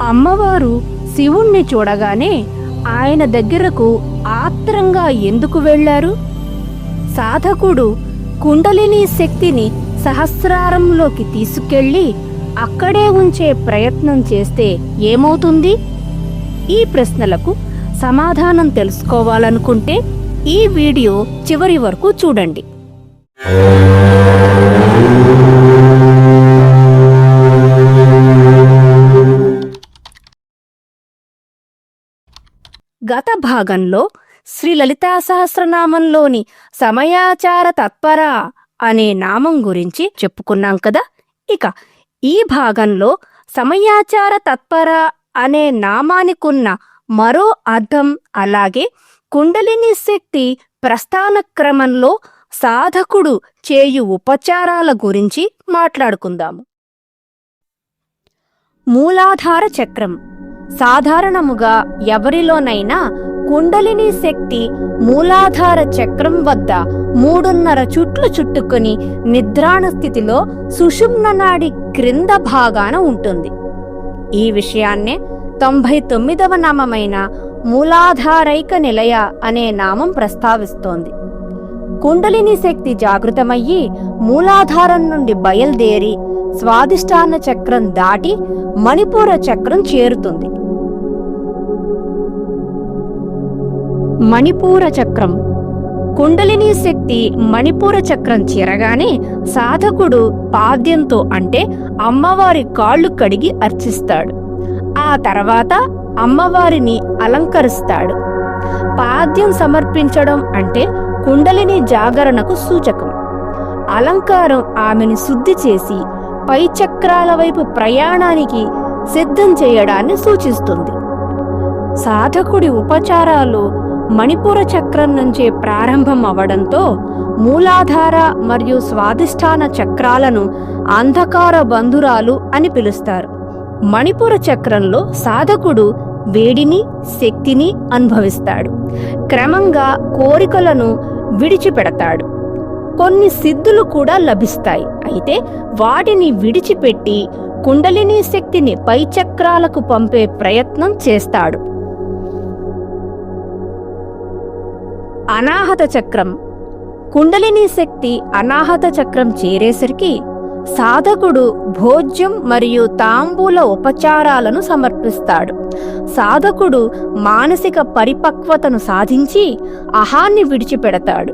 అమ్మవారు శివుణ్ణి చూడగానే ఆయన దగ్గరకు ఆత్రంగా ఎందుకు వెళ్ళారు? సాధకుడు కుండలిని శక్తిని సహస్రారంలోకి తీసుకెళ్ళి అక్కడే ఉంచే ప్రయత్నం చేస్తే ఏమవుతుంది? ఈ ప్రశ్నలకు సమాధానం తెలుసుకోవాలనుకుంటే ఈ వీడియో చివరి వరకు చూడండి. భాగంలో శ్రీ లలితా సహస్రనామంలోని సమయాచార తత్పర అనే నామం గురించి చెప్పుకున్నాం కదా. ఇక ఈ భాగంలో సమయాచార తత్పర అనే నామానికున్న మరో అర్థం అలాగే కుండలిని శక్తి ప్రస్థాన క్రమంలో సాధకుడు చేయు ఉపచారాల గురించి మాట్లాడుకుందాము. మూలాధార చక్రం. సాధారణముగా ఎవరిలోనైనా కుండలిని శక్తి మూలాధార చక్రం వద్ద మూడున్నర చుట్లు చుట్టుకొని నిద్రాణ స్థితిలో సుషుమ్న నాడి క్రింద భాగాన ఉంటుంది. ఈ విషయాన్నే తొంభై తొమ్మిదవ నామమైన మూలాధారైక నిలయ అనే నామం ప్రస్తావిస్తోంది. కుండలిని శక్తి జాగృతమయ్యి మూలాధారం నుండి బయలుదేరి స్వాదిష్టాన చక్రం దాటి మణిపూర చక్రం చేరుతుంది. మణిపూర చక్రం. కుండలిని శక్తి మణిపూర చక్రం చేరగానే సాధకుడు పాద్యంతో అంటే అమ్మవారి కాళ్ళు కడిగి అర్చిస్తాడు. ఆ తర్వాత అమ్మవారిని అలంకరిస్తాడు. పాద్యం సమర్పించడం అంటే కుండలిని జాగరణకు సూచకం. అలంకారం ఆమెను శుద్ధి చేసి పై చక్రాల వైపు ప్రయాణానికి సిద్ధం చేయడాన్ని సూచిస్తుంది. సాధకుడి ఉపచారాలు మణిపుర చక్రం నుంచే ప్రారంభం అవడంతో మూలాధార మరియు స్వాధిష్టాన చక్రాలను అంధకార బంధురాలు అని పిలుస్తారు. మణిపుర చక్రంలో సాధకుడు వేడిని శక్తిని అనుభవిస్తాడు. క్రమంగా కోరికలను విడిచిపెడతాడు. కొన్ని సిద్ధులు కూడా లభిస్తాయి. అయితే వాటిని విడిచిపెట్టి కుండలిని శక్తిని పై చక్రాలకు పంపే ప్రయత్నం చేస్తాడు. అనాహత చక్రం. కుండలిని శక్తి అనాహత చక్రం చేరేసరికి సాధకుడు భోజ్యం మరియు తాంబూల ఉపచారాలను సమర్పిస్తాడు. సాధకుడు మానసిక పరిపక్వతను సాధించి అహాన్ని విడిచిపెడతాడు.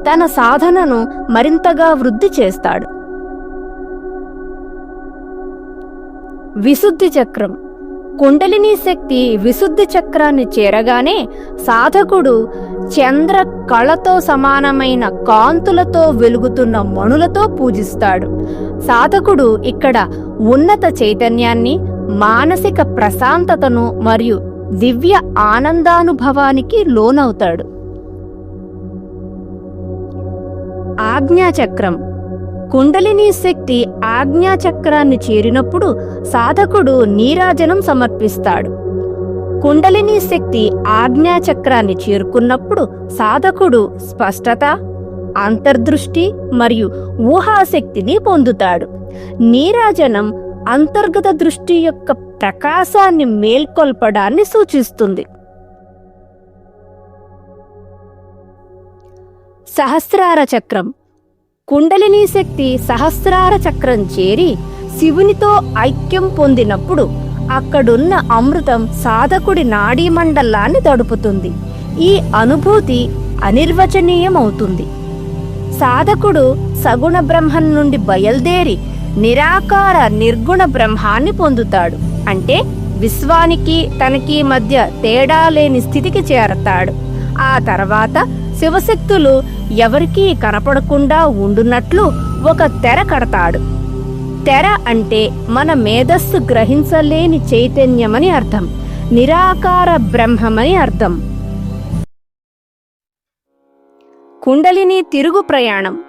తన సాధనను మరింతగా వృద్ధి చేస్తాడు. విశుద్ధి చక్రం. కుండలిని శక్తి విశుద్ధి చక్రాన్ని చేరగానే సాధకుడు చంద్ర కళతో సమానమైన కాంతులతో వెలుగుతున్న మణులతో పూజిస్తాడు. సాధకుడు ఇక్కడ ఉన్నత చైతన్యాన్ని మానసిక ప్రశాంతతను మరియు దివ్య ఆనందానుభవానికి లోనవుతాడు. ఆజ్ఞాచక్రం కుండలిని శక్తి ఆజ్ఞాచక్రాన్ని చేరినప్పుడు సాధకుడు నీరాజనం సమర్పిస్తాడు. కుండలిని శక్తి ఆజ్ఞాచక్రాన్ని చేరుకున్నప్పుడు సాధకుడు స్పష్టత అంతర్దృష్టి మరియు ఊహాశక్తిని పొందుతాడు. నీరాజనం అంతర్గత దృష్టి యొక్క ప్రకాశాన్ని మేల్కొల్పడాన్ని సూచిస్తుంది. సహస్రార చక్రం కుండలిని శక్తి సహస్రార చక్రం చేరి శివునితో ఐక్యం పొందినప్పుడు అక్కడున్న అమృతం సాధకుడి నాడీ మండలాన్ని తడుపుతుంది. ఈ అనుభూతి అనిర్వచనీయమవుతుంది. సాధకుడు సగుణ బ్రహ్మం నుండి బయల్దేరి నిరాకార నిర్గుణ బ్రహ్మాన్ని పొందుతాడు. అంటే విశ్వానికి తనకి మధ్య తేడా లేని స్థితికి చేరతాడు. ఆ తర్వాత శివశక్తులు ఎవరికీ కనపడకుండా ఉండునట్లు ఒక తెర కడతాడు. తెర అంటే మన మేధస్సు గ్రహించలేని చైతన్యమని అర్థం. నిరాకార బ్రహ్మమని అర్థం. కుండలిని తిరుగు ప్రయాణం.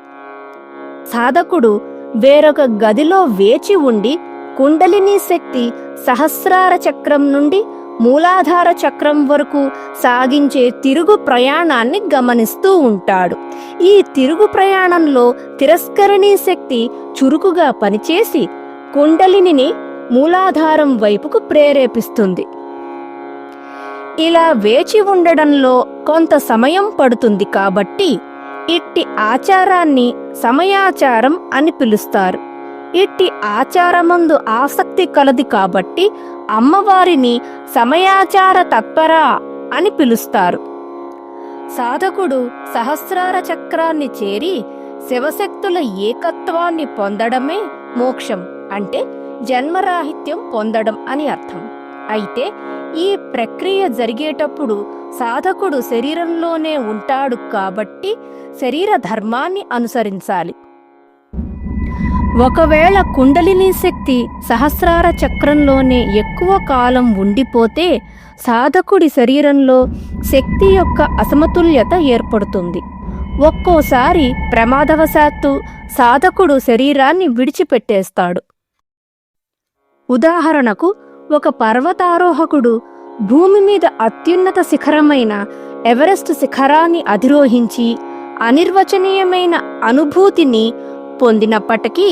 సాధకుడు వేరొక గదిలో వేచి ఉండి కుండలిని శక్తి సహస్రార చక్రం నుండి మూలాధార చక్రం వరకు సాగించే తిరుగు ప్రయాణాన్ని గమనిస్తూ ఉంటాడు. ఈ తిరుగు ప్రయాణంలో తిరస్కరణీ శక్తి చురుకుగా పనిచేసి కుండలిని మూలాధారం వైపుకు ప్రేరేపిస్తుంది. ఇలా వేచి ఉండడంలో కొంత సమయం పడుతుంది కాబట్టి ఇట్టి ఆచారాన్ని సమయాచారం అని పిలుస్తారు. ఇట్టి ఆచారమందు ఆసక్తి కలది కాబట్టి అమ్మవారిని సమయాచార తత్పరా అని పిలుస్తారు. సాధకుడు సహస్రార చక్రాన్ని చేరి శివశక్తుల ఏకత్వాన్ని పొందడమే మోక్షం అంటే జన్మరాహిత్యం పొందడం అని అర్థం. అయితే ఈ ప్రక్రియ జరిగేటప్పుడు సాధకుడు శరీరంలోనే ఉంటాడు కాబట్టి శరీర ధర్మాన్ని అనుసరించాలి. ఒకవేళ కుండలిని శక్తి సహస్రార చక్రంలోనే ఎక్కువ కాలం ఉండిపోతే సాధకుడి శరీరంలో శక్తి యొక్క అసమతుల్యత ఏర్పడుతుంది. ఒక్కోసారి ప్రమాదవశాత్తు సాధకుడు శరీరాన్ని విడిచిపెట్టేస్తాడు. ఉదాహరణకు ఒక పర్వతారోహకుడు భూమి మీద అత్యున్నత శిఖరమైన ఎవరెస్ట్ శిఖరాన్ని అధిరోహించి అనిర్వచనీయమైన అనుభూతిని పొందినప్పటికీ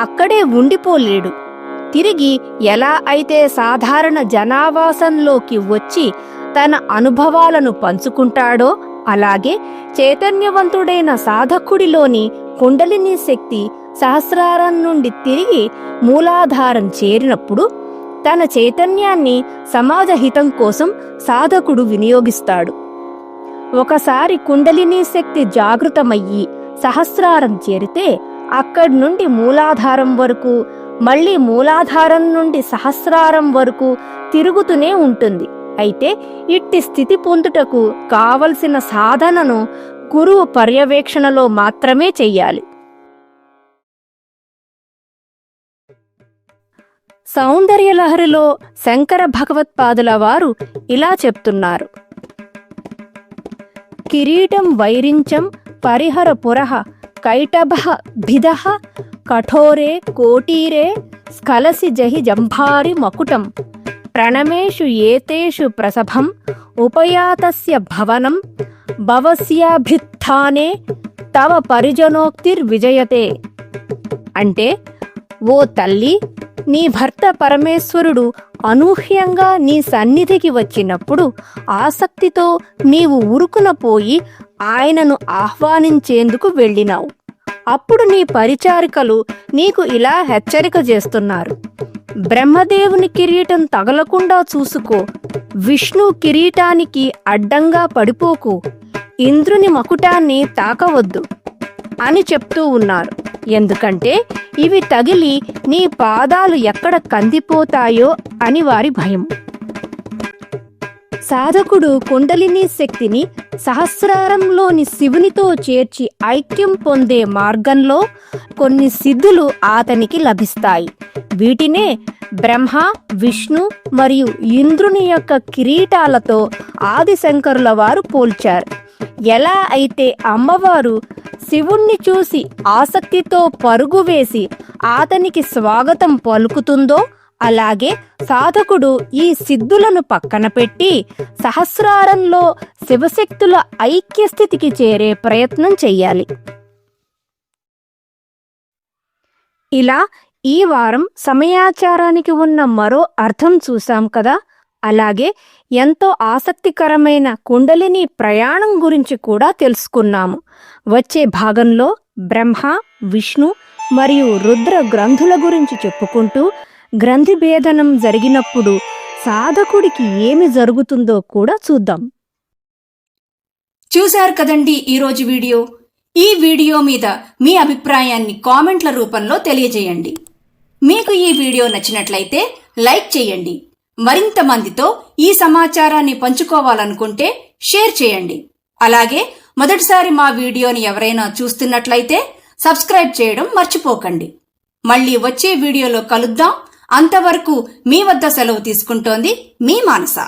అక్కడే ఉండిపోలేడు. తిరిగి ఎలా అయితే సాధారణ జనావాసంలోకి వచ్చి తన అనుభవాలను పంచుకుంటాడో అలాగే చైతన్యవంతుడైన సాధకుడిలోని కుండలిని శక్తి సహస్రారం నుండి తిరిగి మూలాధారం చేరినప్పుడు తన చైతన్యాన్ని సమాజ హితం కోసం సాధకుడు వినియోగిస్తాడు. ఒకసారి కుండలిని శక్తి జాగృతమయ్యి సహస్రారం చేరితే అక్కడి నుండి మూలాధారం వరకు మళ్ళీ మూలాధారం నుండి సహస్రారం వరకు తిరుగుతూనే ఉంటుంది. అయితే ఇట్టి స్థితి పొందుటకు కావలసిన సాధనను గురువు పర్యవేక్షణలో మాత్రమే చెయ్యాలి. సౌందర్యలహరిలో శంకర భగవత్పాదుల వారు ఇలా చెప్తున్నారు. కిరీటం వైరించం పరిహర పురహ కైటభ భిద కఠోరే కోటీరే స్ఖలసి జహి జంభారి మకుటం ప్రణమేషు ఏతేషు ప్రసభం ఉపయాతస్య భవనం భవస్యాభిత్థానే తవ పరిజనోక్తిర్విజయతే అంటే ఓ తల్లి నీ భర్త పరమేశ్వరుడు అనూహ్యంగా నీ సన్నిధికి వచ్చినప్పుడు ఆసక్తితో నీవు ఉరుకున పోయి ఆయనను ఆహ్వానించేందుకు వెళ్ళినావు. అప్పుడు నీ పరిచారికలు నీకు ఇలా హెచ్చరిక చేస్తున్నారు. బ్రహ్మదేవుని కిరీటం తగలకుండా చూసుకో. విష్ణు కిరీటానికి అడ్డంగా పడిపోకు. ఇంద్రుని మకుటాన్ని తాకవద్దు అని చెప్తూ ఉన్నారు. ఎందుకంటే ఇవి తగిలి నీ పాదాలు ఎక్కడ కందిపోతాయో అని వారి భయం. సాధకుడు కుండలిని శక్తిని సహస్రారంలోని శివునితో చేర్చి ఐక్యం పొందే మార్గంలో కొన్ని సిద్ధులు అతనికి లభిస్తాయి. వీటినే బ్రహ్మ విష్ణు మరియు ఇంద్రుని యొక్క కిరీటాలతో ఆదిశంకరుల వారు పోల్చారు. ఎలా అయితే అమ్మవారు శివుణ్ణి చూసి ఆసక్తితో పరుగు వేసి అతనికి స్వాగతం పలుకుతుందో అలాగే సాధకుడు ఈ సిద్ధులను పక్కన పెట్టి సహస్రారంలో శివశక్తుల ఐక్యస్థితికి చేరే ప్రయత్నం చెయ్యాలి. ఇలా ఈ వారం సమయాచారానికి ఉన్న మరో అర్థం చూశాం కదా? అలాగే ఎంతో ఆసక్తికరమైన కుండలిని ప్రయాణం గురించి కూడా తెలుసుకున్నాము. వచ్చే భాగంలో బ్రహ్మ విష్ణు మరియు రుద్ర గ్రంథుల గురించి చెప్పుకుంటూ గ్రంథి భేదనం జరిగినప్పుడు సాధకుడికి ఏమి జరుగుతుందో కూడా చూద్దాం. చూశారు కదండి ఈరోజు వీడియో? ఈ వీడియో మీద మీ అభిప్రాయాన్ని కామెంట్ల రూపంలో తెలియజేయండి. మీకు ఈ వీడియో నచ్చినట్లయితే లైక్ చేయండి. మరింత మందితో ఈ సమాచారాన్ని పంచుకోవాలనుకుంటే షేర్ చేయండి. అలాగే మొదటిసారి మా వీడియోని ఎవరైనా చూస్తున్నట్లయితే సబ్స్క్రైబ్ చేయడం మర్చిపోకండి. మళ్ళీ వచ్చే వీడియోలో కలుద్దాం. అంతవరకు మీ వద్ద సెలవు తీసుకుంటోంది మీ మానస.